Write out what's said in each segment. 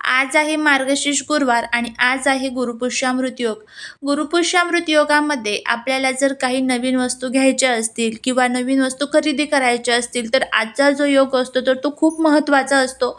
आज आहे मार्गशीर्ष गुरुवार आणि आज आहे गुरुपुष्यामृत योग गुरुपुष्यामृत योगामध्ये आपल्याला जर काही नवीन वस्तू घ्यायच्या असतील किंवा नवीन वस्तू खरेदी करायच्या असतील तर आजचा जो योग असतो तर तो खूप महत्त्वाचा असतो.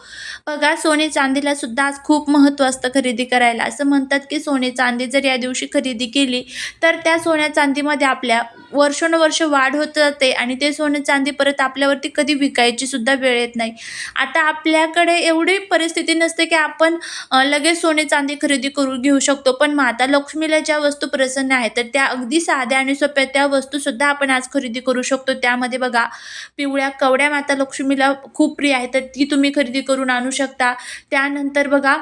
बघा सोने चांदीला सुद्धा आज खूप महत्त्व असतं खरेदी करायला. असं म्हणतात की सोने चांदी जर या दिवशी खरेदी केली तर त्या सोन्या चांदीमध्ये आपल्या वर्षानुवर्ष वाढ होत जाते आणि ते सोनं चांदी परत आपल्यावरती कधी विकायची सुद्धा वेळ येत नाही. आता आपल्याकडे एवढी परिस्थिती नसते की आपण लगेच सोने चांदी खरेदी करून घेऊ शकतो. पण माता लक्ष्मीला ज्या वस्तू प्रसन्न आहेत तर त्या अगदी साध्या आणि सोप्या त्या वस्तूसुद्धा आपण आज खरेदी करू शकतो. त्यामध्ये बघा पिवळ्या कवड्या माता लक्ष्मीला खूप प्रिय आहे तर ती तुम्ही खरेदी करून आणू शकता. त्यानंतर बघा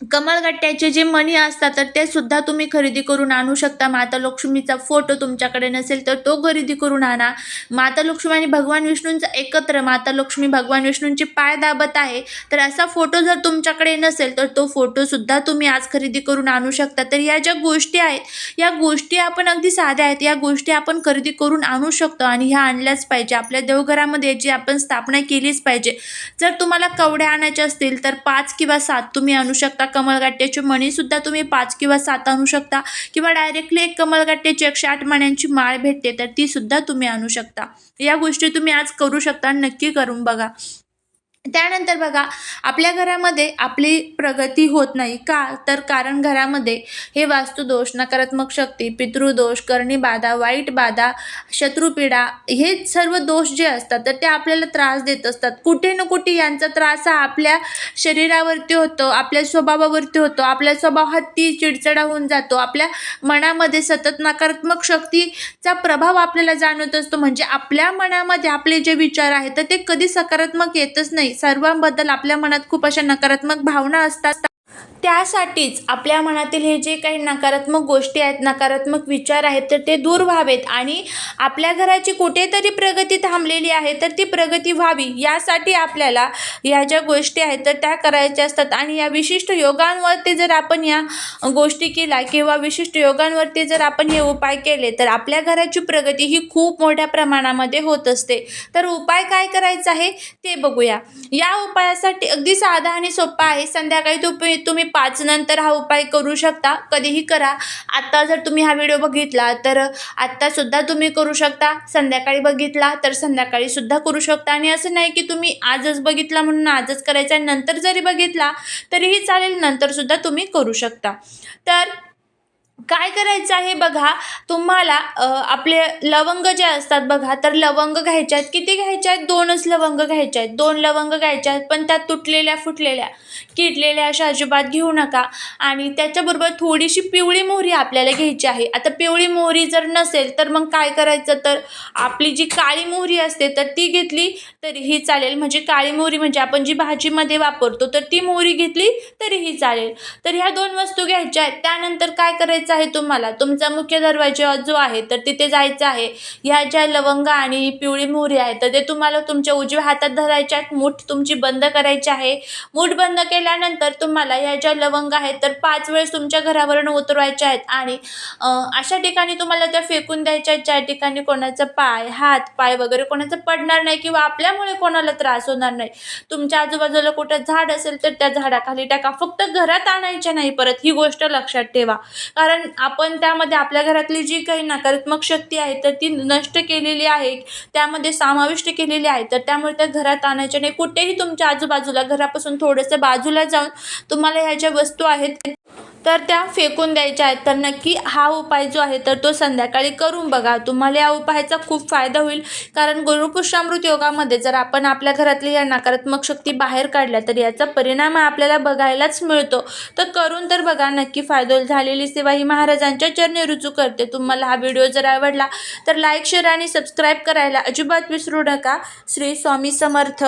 कमळगट्ट्याचे जे मणी असतात तर ते सुद्धा तुम्ही खरेदी करून आणू शकता. माता लक्ष्मीचा फोटो तुमच्याकडे नसेल तर तो खरेदी करून आणा. माता लक्ष्मी आणि भगवान विष्णूंचा एकत्र माता लक्ष्मी भगवान विष्णूंचे पाय दाबत आहे तर असा फोटो जर तुमच्याकडे नसेल तर तो फोटोसुद्धा तुम्ही आज खरेदी करून आणू शकता. तर या ज्या गोष्टी आहेत या गोष्टी आपण अगदी साध्या आहेत. या गोष्टी आपण खरेदी करून आणू शकतो आणि ह्या आणल्याच पाहिजे. आपल्या देवघरामध्ये याची आपण स्थापना केलीच पाहिजे. जर तुम्हाला कवड्या आणायच्या असतील तर पाच किंवा सात तुम्ही आणू शकता. कमळगाट्याची मणीसुद्धा तुम्ही पाच किंवा सात आणू शकता. किंवा डायरेक्टली एक कमळगाट्याची एकशे आठ मण्यांची माळ भेटते तर ती सुद्धा तुम्ही आणू शकता. या गोष्टी तुम्ही आज करू शकता नक्की करून बघा. त्यानंतर बघा आपल्या घरामध्ये आपली प्रगती होत नाही. का? तर कारण घरामध्ये हे वास्तुदोष नकारात्मक शक्ती पितृदोष करणी बाधा वाईट बाधा शत्रुपीडा हे सर्व दोष जे असतात तर ते आपल्याला त्रास देत असतात. कुठे न कुठे यांचा त्रास हा आपल्या शरीरावरती होतो आपल्या स्वभावावरती होतो आपल्या स्वभाव हत्ती चिडचिडा होऊन जातो आपल्या मनामध्ये सतत नकारात्मक शक्तीचा प्रभाव आपल्याला जाणवत असतो. म्हणजे आपल्या मनामध्ये आपले जे विचार आहेत तर ते कधी सकारात्मक येतच नाही. सर्वांबद्दल आपल्या मनात खूप अशा नकारात्मक भावना असतात. त्यासाठीच आपल्या मनातील हे जे काही नकारात्मक गोष्टी आहेत नकारात्मक विचार आहेत तर ते दूर व्हावेत. आणि आपल्या घराची कुठेतरी प्रगती थांबलेली आहे तर ती प्रगती व्हावी. यासाठी आपल्याला या ज्या गोष्टी आहेत तर त्या करायच्या असतात. आणि या विशिष्ट योगांवरती जर आपण या गोष्टी केल्या किंवा विशिष्ट योगांवरती जर आपण हे उपाय केले तर आपल्या घराची प्रगती ही खूप मोठ्या प्रमाणामध्ये होत असते. तर उपाय काय करायचा आहे ते बघूया. या उपायासाठी अगदी साधा आणि सोपा आहे. संध्याकाळी तुम्ही तुम्ही पाच नंतर हा उपाय करू शकता. कधीही करा. आत्ता जर तुम्ही हा व्हिडिओ बघितला तर आत्तासुद्धा तुम्ही करू शकता. संध्याकाळी बघितला तर संध्याकाळी सुद्धा करू शकता. आणि असं नाही की तुम्ही आजच बघितला म्हणून आजच करायचा नंतर जरी बघितला तरीही चालेल नंतरसुद्धा तुम्ही करू शकता. तर काय करायचं आहे बघा तुम्हाला आपले लवंग जे असतात बघा तर लवंग घ्यायचे आहेत. किती घ्यायचे आहेत? दोनच लवंग घ्यायचे आहेत. दोन लवंग घ्यायचे आहेत पण त्या तुटलेल्या फुटलेल्या किडलेल्या अशा अजिबात घेऊ नका. आणि त्याच्याबरोबर थोडीशी पिवळी मोहरी आपल्याला घ्यायची आहे. आता पिवळी मोहरी जर नसेल तर मग काय करायचं? तर आपली जी काळी मोहरी असते तर ती घेतली तरीही चालेल. म्हणजे काळी मोहरी म्हणजे आपण जी भाजीमध्ये वापरतो तर ती मोहरी घेतली तरीही चालेल. तर ह्या दोन वस्तू घ्यायच्या आहेत. त्यानंतर काय करायचं? आहे तुम्हाला. तुमचा मुख्य दरवाजा जो आहे तर तिथे जायचं आहे. ह्या ज्या लवंग आणि पिवळी मोहरी आहे तर ते तुम्हाला तुमच्या उजव्या हातात धरायच्या आहेत. मूठ तुमची बंद करायची आहे. मूठ बंद केल्यानंतर तुम्हाला ह्या ज्या लवंग आहेत तर पाच वेळेस तुमच्या घरावरून उतरवायच्या आहेत. आणि अशा ठिकाणी तुम्हाला त्या फेकून द्यायच्या आहेत ज्या ठिकाणी कोणाचा पाय हात पाय वगैरे कोणाचं पडणार नाही किंवा आपल्यामुळे कोणाला त्रास होणार नाही. तुमच्या आजूबाजूला कुठं झाड असेल तर त्या झाडाखाली टाका. फक्त घरात आणायच्या नाही परत ही गोष्ट लक्षात ठेवा. कारण आपण त्यामध्ये आपल्या घरातली जी काही नकारात्मक शक्ती आहे तर ती नष्ट केलेली आहे. त्यामध्ये समाविष्ट केलेली आहे. तर त्यामुळे त्या घरात आणायच्या नाही. कुठेही तुमच्या आजूबाजूला घरापासून थोडंसं बाजूला जाऊन तुम्हाला ह्या ज्या वस्तू आहेत तर त्या फेकून द्यायच्या आहेत. तर नक्की हा उपाय जो आहे तर तो संध्याकाळी करून बघा. तुम्हाला या उपायाचा खूप फायदा होईल. कारण गुरुपुष्यामृत योगामध्ये जर आपण आपल्या घरातली या नकारात्मक शक्ती बाहेर काढल्या तर याचा परिणाम आपल्याला बघायलाच मिळतो. तर करून तर बघा नक्की फायदा होईल झालेली सेवा ही महाराजांच्या चरणी रुजू करते. तुम्हाला हा व्हिडिओ जर आवडला तर लाईक शेअर आणि सबस्क्राईब करायला अजिबात विसरू नका. श्री स्वामी समर्थ.